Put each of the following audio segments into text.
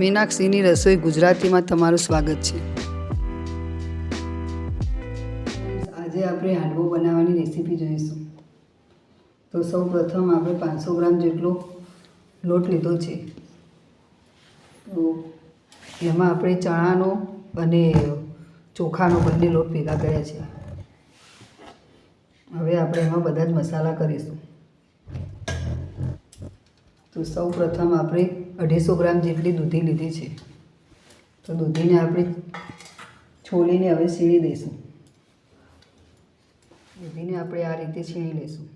મીનાક્ષીની રસોઈ ગુજરાતીમાં તમારું સ્વાગત છે. આજે આપણે હાંડવો બનાવવાની રેસીપી જોઈશું. તો સૌ પ્રથમ આપણે પાંચસો ગ્રામ જેટલો લોટ લીધો છે. તો એમાં આપણે ચણાનો અને ચોખાનો બંને લોટ ભેગા કર્યા છે. હવે આપણે એમાં બધા જ મસાલા કરીશું. તો સૌ પ્રથમ આપણે અઢીસો ગ્રામ જેટલી દૂધી લીધી છે. તો દૂધીને આપણે છોલીને હવે છીણી દઈશું. દૂધીને આપણે આ રીતે છીણી લઈશું.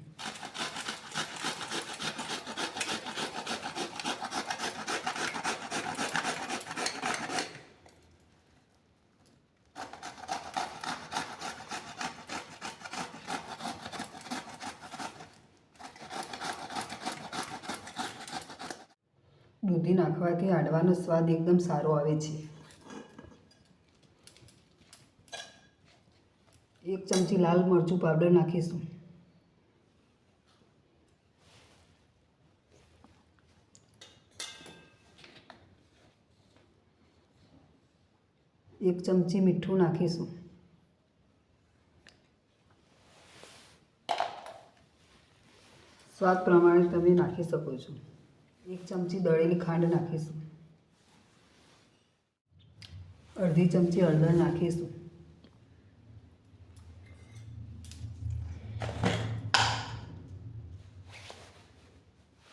દૂધી નાખવાથી હાડવાનો સ્વાદ એકદમ સારો આવે છે. એક ચમચી લાલ મરચું પાવડર નાખીશું. એક ચમચી મીઠું નાખીશું. સ્વાદ પ્રમાણે તમે નાખી શકો છો. એક ચમચી દળેલી ખાંડ નાખીશું. અડધી ચમચી હળદર નાખીશું.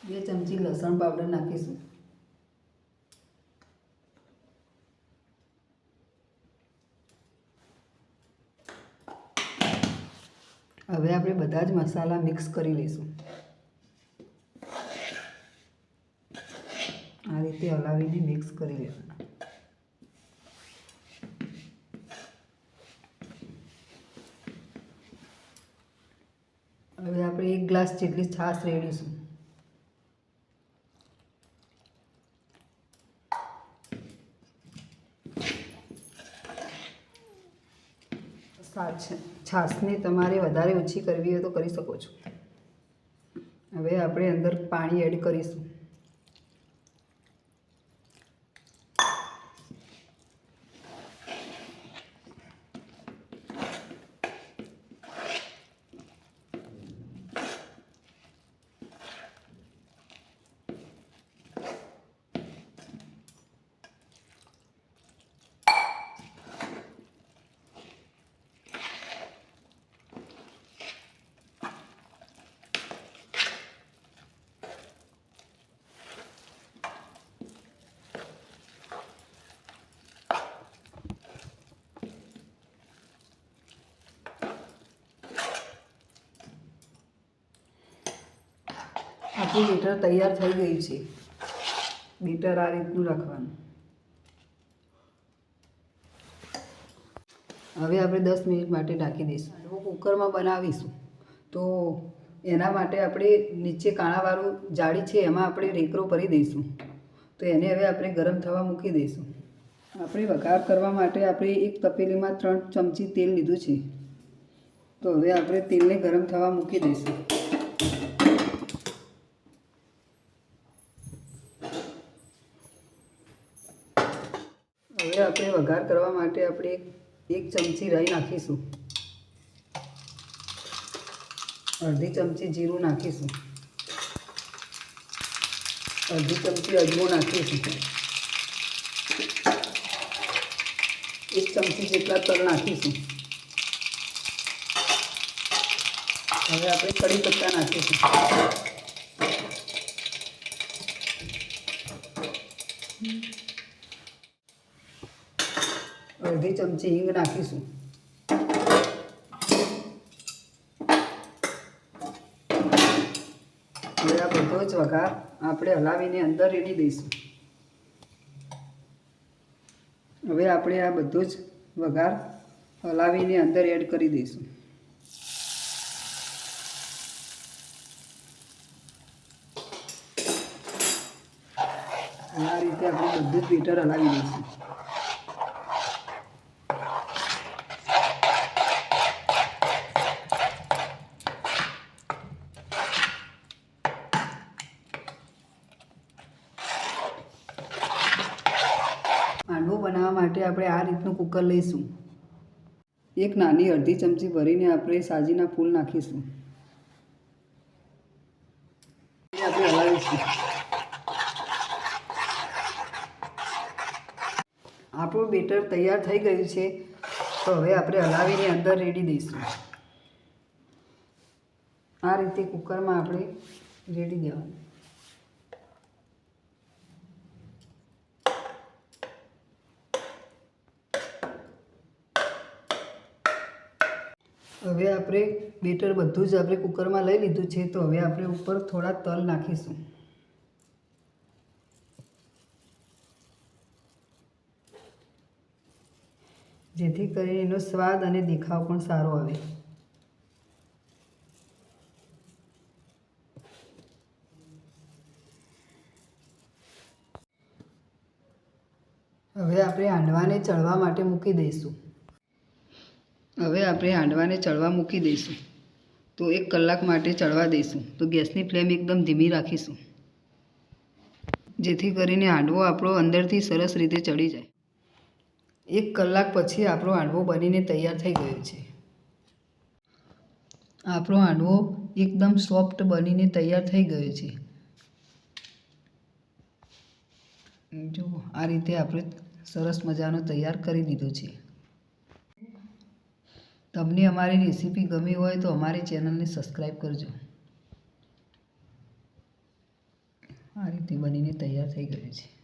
બે ચમચી લસણ પાવડર નાખીશું. હવે આપણે બધા જ મસાલા મિક્સ કરી લઈશું. આ રીતે હલાવીને મિક્સ કરી લેવાના. હવે આપણે એક ગ્લાસ જેટલી છાશ રેડીશું. છાશ છાશને તમારે વધારે ઓછી કરવી હોય તો કરી શકો છો. હવે આપણે અંદર પાણી એડ કરીશું. આપણું બેટર તૈયાર થઈ ગયું છે. બેટર આ રીતનું રાખવાનું. હવે આપણે દસ મિનિટ માટે ઢાંકી દઈશું. હાંડવો કુકરમાં બનાવીશું. તો એના માટે આપણે નીચે કાણાવાળું જાળી છે, એમાં આપણે રેકરો ભરી દઈશું. તો એને હવે આપણે ગરમ થવા મૂકી દઈશું. આપણે વઘાર કરવા માટે આપણે એક તપેલીમાં ત્રણ ચમચી તેલ લીધું છે. તો હવે આપણે તેલને ગરમ થવા મૂકી દઈશું હવે આપણે વઘાર કરવા માટે આપણે એક ચમચી રાઈ નાખીશું. અડધી ચમચી જીરું નાખીશું. અડધી ચમચી અજમો નાખીશું. એક ચમચી જેટલા તલ નાખીશું. હવે આપણે કડી પત્તા નાખીશું. અડધી ચમચી હિંગ નાખીશું. આ બધો જ વઘાર આપણે હલાવીને અંદર રેડી દઈશું. હવે આપણે આ બધો જ વઘાર હલાવીને અંદર એડ કરી દઈશું. આ રીતે આપણે બધું જ બેટર હલાવી દઈશું આપણે આ રીતનું કુકર લઈશું. એક નાની અડધી ચમચી ભરીને આપણે સાજીના ફૂલ નાખીશું. આપણે હલાવીશું. આપણું બેટર તૈયાર થઈ ગયું છે. તો હવે આપણે હલાવીને અંદર રેડી દઈશું. આ રીતે કુકરમાં આપણે રેડી દેવાનું. હવે આપણે બેટર બધું જ આપણે કુકરમાં લઈ લીધું છે, તો હવે આપણે ઉપર થોડા તલ નાખીશું. જેથી કરીને એનો સ્વાદ અને દેખાવ પણ સારો આવે. હવે આપણે હાંડવાને ચડવા માટે મૂકી દઈશું. આપણે હાંડવાને ચડવા મૂકી દઈશું. તો એક કલાક માટે ચડવા દઈશું. તો ગેસની ફ્લેમ એકદમ ધીમી રાખીશું. જેથી કરીને હાંડવો આપણો અંદરથી સરસ રીતે ચડી જાય. એક કલાક પછી આપણો હાંડવો બનીને તૈયાર થઈ ગયો છે. આપણો હાંડવો એકદમ સોફ્ટ બનીને તૈયાર થઈ ગયો છે. જુઓ, આ રીતે આપણે સરસ મજાનો તૈયાર કરી દીધો છે. તમને અમારી રેસીપી ગમી હોય તો અમારી ચેનલને સબસ્ક્રાઈબ કરજો. આ રીતે બનીને તૈયાર થઈ ગયું છે.